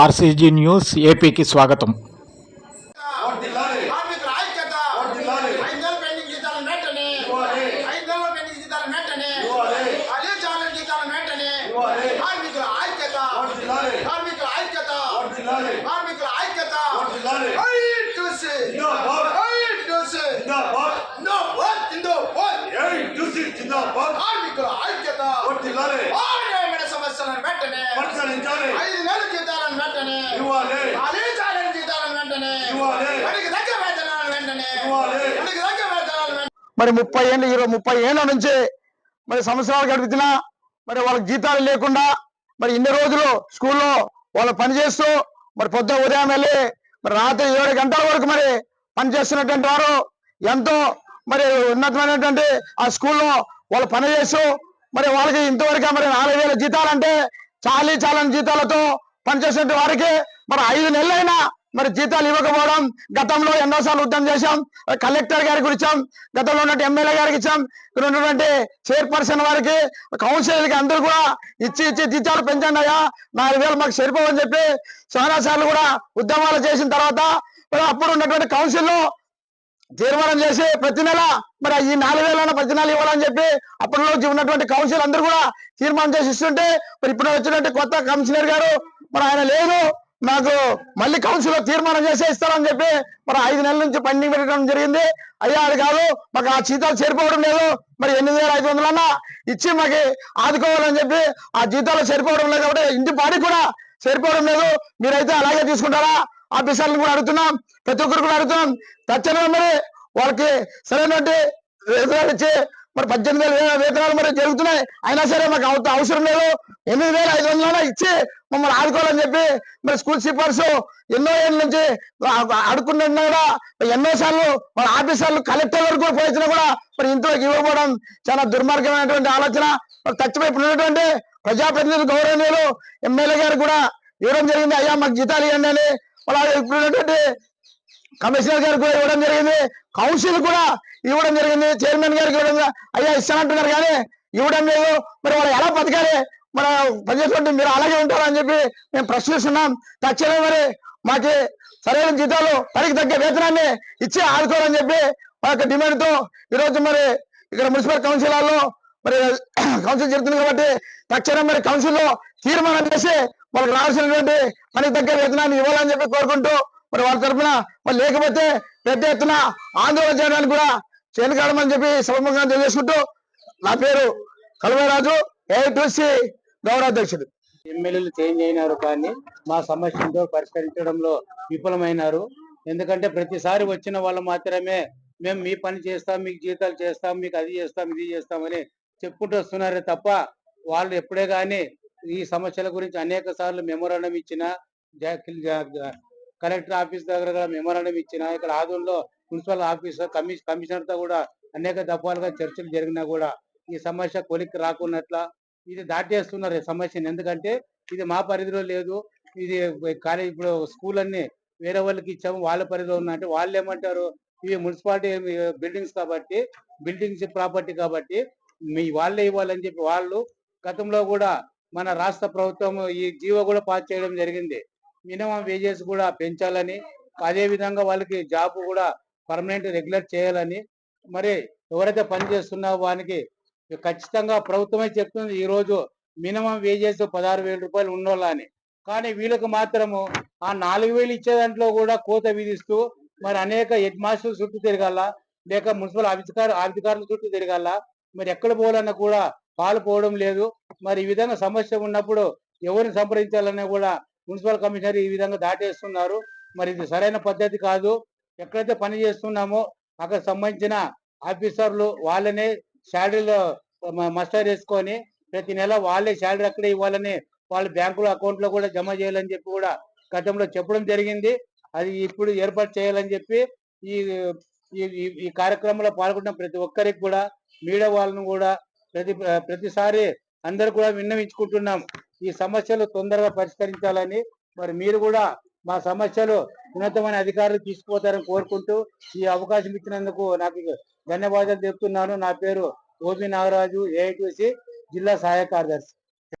RCG news ఏపీకి స్వాగతం వర్ధిల్లాలి. కార్మికుల వెంటనే. వెంటనే. మరి ముప్పై ఏళ్ళు ఇరవై ముప్పై ఏళ్ళ నుంచి మరి సంవత్సరాలు గడుపుతున్నా మరి వాళ్ళకి జీతాలు లేకుండా మరి ఇన్ని రోజులు స్కూల్లో వాళ్ళు పనిచేస్తూ మరి పొద్దున ఉదయం వెళ్ళి మరి రాత్రి ఏడు గంటల వరకు మరి పనిచేస్తున్నటువంటి వారు ఎంతో మరి ఉన్నతమైనటువంటి ఆ స్కూల్లో వాళ్ళు పని చేస్తూ మరి వాళ్ళకి ఇంతవరకు మరి నాలుగు వేల జీతాలంటే చాలీ చాలని జీతాలతో పనిచేసిన వారికి మరి ఐదు నెలలైనా మరి జీతాలు ఇవ్వకపోవడం గతంలో ఎన్నోసార్లు ఉద్యమం చేశాం కలెక్టర్ గారికి ఇచ్చాం గతంలో ఉన్నట్టు ఎమ్మెల్యే గారికి ఇచ్చాం ఇక్కడ ఉన్నటువంటి చైర్పర్సన్ వారికి కౌన్సిలర్కి అందరూ కూడా ఇచ్చి ఇచ్చి జీతాలు పెంచండి అయ్యా నాలుగు వేలు మాకు సరిపోవని చెప్పి చాలా సార్లు కూడా ఉద్యమాలు చేసిన తర్వాత మరి అప్పుడు ఉన్నటువంటి కౌన్సిల్లో తీర్మానం చేసి ప్రతి నెల మరి ఈ నాలుగు వేల ప్రతి నెల ఇవ్వాలని చెప్పి అప్పట్లో ఉన్నటువంటి కౌన్సిల్ అందరూ కూడా తీర్మానం చేసి ఇస్తుంటే మరి ఇప్పుడు వచ్చినటువంటి కొత్త కమిషనర్ గారు మరి ఆయన లేదు నాకు మళ్ళీ కౌన్సిల్లో తీర్మానం చేసి ఇస్తారని చెప్పి మరి ఐదు నెలల నుంచి పెండింగ్ పెట్టడం జరిగింది. అయ్యా అది కాదు మాకు ఆ జీతాలు సరిపోవడం లేదు. మరి ఎనిమిది వేల ఐదు వందలన్నా ఇచ్చి మాకు ఆదుకోవాలని చెప్పి ఆ జీతాలు సరిపోవడం లేదు కాబట్టి ఇంటి పాడి కూడా సరిపోవడం లేదు. మీరైతే అలాగే తీసుకుంటారా? ఆఫీసర్లను కూడా అడుగుతున్నాం ప్రతి ఒక్కరు కూడా అడుగుతున్నాం. తక్షణమే మరి వాళ్ళకి సరైనటువంటి ఇచ్చి మరి పద్దెనిమిది వేల వేతనాలు మరి జరుగుతున్నాయి. అయినా సరే మాకు అవ- అవసరం లేదు. ఎనిమిది వేల ఐదు వందలైనా ఇచ్చి మమ్మల్ని ఆడుకోవాలని చెప్పి మరి స్కూల్ సిఫార్సు ఎన్నో ఏళ్ళ నుంచి ఆడుకుంటున్నా కూడా ఎన్నో సార్లు మన ఆఫీసర్లు కలెక్టర్ వరకు కూడా పోయించినా కూడా మరి ఇంతవరకు ఇవ్వకపోవడం చాలా దుర్మార్గమైనటువంటి ఆలోచన. మరి ఉన్నటువంటి ప్రజాప్రతినిధులు గౌరవనీయులు ఎమ్మెల్యే గారు కూడా ఇవ్వడం జరిగింది. అయ్యా మాకు జీతాలు ఇవ్వండి అని. అలాగే ఇప్పుడు కమిషనర్ గారికి కూడా ఇవ్వడం జరిగింది. కౌన్సిల్ కూడా ఇవ్వడం జరిగింది. చైర్మన్ గారికి ఇవ్వడం అయ్యా ఇస్తానంటున్నారు కానీ ఇవ్వడం లేదు. మరి వాళ్ళు ఎలా బతకాలి? మన పనిచేసుకుంటే మీరు అలాగే ఉంటారని చెప్పి మేము ప్రశ్నిస్తున్నాం. తక్షణమే మరి మాకి సరైన జీతాలు పనికి తగ్గ వేతనాన్ని ఇచ్చి ఆదుకోవాలని చెప్పి మా యొక్క డిమాండ్తో ఈరోజు మరి ఇక్కడ మున్సిపల్ కౌన్సిల్ మరి కౌన్సిల్ జరుగుతుంది కాబట్టి తక్షణం మరి కౌన్సిల్లో తీర్మానం చేసి వాళ్ళకి రావాల్సినటువంటి పనికి తగ్గ వేతనాన్ని ఇవ్వాలని చెప్పి కోరుకుంటూ మరి వాళ్ళ తరఫున మరి లేకపోతే పెద్ద ఎత్తున ఆందోళన చేయడానికి కూడా చేనుకాడమని చెప్పి సభముఖంగా తెలియజేసుకుంటూ నా పేరు కలవరాజు ఏఐటీసీ గౌరవాధ్యక్షుడు ఎమ్మెల్యేలు చేంజ్ అయినారు కానీ మా సమస్యతో పరిష్కరించడంలో విఫలమైనారు. ఎందుకంటే ప్రతిసారి వచ్చిన వాళ్ళు మాత్రమే మేము మీ పని చేస్తాం మీకు జీతాలు చేస్తాం మీకు అది చేస్తాం ఇది చేస్తామని చెప్పుకుంటూ వస్తున్నారే తప్ప వాళ్ళు ఎప్పుడే కానీ ఈ సమస్యల గురించి అనేక సార్లు మెమోరాండం ఇచ్చిన కలెక్టర్ ఆఫీస్ దగ్గర కూడా మెమోరాండం ఇచ్చిన ఇక్కడ ఆదంలో మున్సిపల్ ఆఫీసర్ కమిషన్ కమిషనర్తో కూడా అనేక దఫాలుగా చర్చలు జరిగినా కూడా ఈ సమస్య కొలిక్కి రాకున్నట్ల ఇది దాటేస్తున్నారు ఈ సమస్యను. ఎందుకంటే ఇది మా పరిధిలో లేదు. ఇది కాలేజ్ ఇప్పుడు స్కూల్ అన్ని వేరే వాళ్ళకి ఇచ్చాము వాళ్ళ పరిధిలో ఉన్నట్టు వాళ్ళు ఏమంటారు? ఇవి మున్సిపాలిటీ బిల్డింగ్స్ కాబట్టి బిల్డింగ్స్ ప్రాపర్టీ కాబట్టి మీ వాళ్ళే ఇవ్వాలని చెప్పి వాళ్ళు గతంలో కూడా మన రాష్ట్ర ప్రభుత్వం ఈ జీవో కూడా పాస్ చేయడం జరిగింది. మినిమం వేజెస్ కూడా పెంచాలని అదే విధంగా వాళ్ళకి జాబ్ కూడా పర్మనెంట్ రెగ్యులర్ చేయాలని మరి ఎవరైతే పనిచేస్తున్నా వానికి ఖచ్చితంగా ప్రభుత్వమే చెప్తుంది ఈరోజు మినిమం వేజెస్ పదహారు వేల రూపాయలు ఉన్నోళ్ళని. కానీ వీళ్ళకి మాత్రము ఆ నాలుగు వేలు ఇచ్చే దాంట్లో కూడా కోత విధిస్తూ మరి అనేక హెడ్ మాస్టర్లు చుట్టూ తిరగాల లేక మున్సిపల్ అధికారు అధికారుల చుట్టూ తిరగాల మరి ఎక్కడ పోవాలన్నా కూడా పాలు పోవడం లేదు. మరి ఈ విధంగా సమస్య ఉన్నప్పుడు ఎవరిని సంప్రదించాలన్నా కూడా మున్సిపల్ కమిషనర్ ఈ విధంగా దాటేస్తున్నారు. మరి ఇది సరైన పద్ధతి కాదు. ఎక్కడైతే పని చేస్తున్నామో అక్కడ సంబంధించిన ఆఫీసర్లు వాళ్ళనే శాలరీలో మస్టర్ వేసుకొని ప్రతి నెల వాళ్ళే శాలరీ అక్కడే ఇవ్వాలని వాళ్ళ బ్యాంకులో అకౌంట్లో కూడా జమ చేయాలని చెప్పి కూడా గతంలో చెప్పడం జరిగింది. అది ఇప్పుడు ఏర్పాటు చేయాలని చెప్పి ఈ- ఈ కార్యక్రమంలో పాల్గొన్న ప్రతి ఒక్కరికి కూడా మీడియా వాళ్ళను కూడా ప్రతి ప్రతిసారి అందరు కూడా విన్నవించుకుంటున్నాం. ఈ సమస్యలు తొందరగా పరిష్కరించాలని మరి మీరు కూడా మా సమస్యలు ఉన్నతమైన అధికారులు తీసుకుపోతారని కోరుకుంటూ ఈ అవకాశం ఇచ్చినందుకు నాకు ధన్యవాదాలు చెప్తున్నాను నా పేరు ఓబి నాగరాజు ఏఐటీసీ జిల్లా సహాయ కార్యదర్శి.